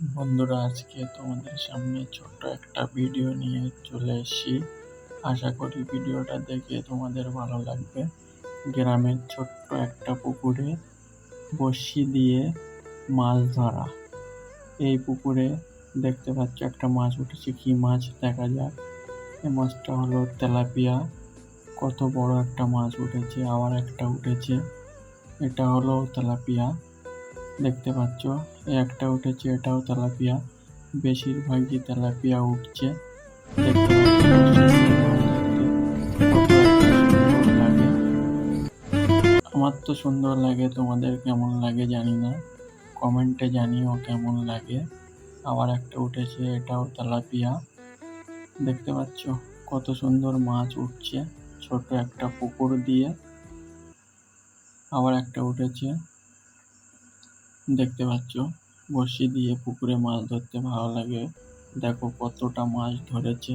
বন্ধুরা, আজকে তোমাদের সামনে ছোট্ট একটা ভিডিও নিয়ে চলে এসেছি। আশা করি ভিডিওটা দেখে তোমাদের ভালো লাগবে। গ্রামের ছোট্ট একটা পুকুরে বড়শি দিয়ে মাছ ধরা। এই পুকুরে দেখতে পাচ্ছ একটা মাছ উঠেছে। কি মাছ? দেখা যাক। এই মাছটা হলো তেলাপিয়া। কত বড় একটা মাছ উঠেছে, আবার একটা উঠেছে। এটা হলো তেলাপিয়া। দেখতে পাচ্ছ একটা উঠেছে, এটাও তেলাপিয়া। বেশিরভাগই তেলাপিয়া উঠছে। আমার তো সুন্দর লাগে, তোমাদের কেমন লাগে জানি না। কমেন্টে জানিও কেমন লাগে। আবার একটা উঠেছে, এটাও তেলাপিয়া। দেখতে পাচ্ছ, কত সুন্দর মাছ উঠছে ছোট একটা পুকুর দিয়ে। আবার একটা উঠেছে দেখতে পাচ্ছ? বড়শি দিয়ে পুকুরে মাছ ধরতে ভালো লাগে। দেখো কতটা মাছ ধরেছে।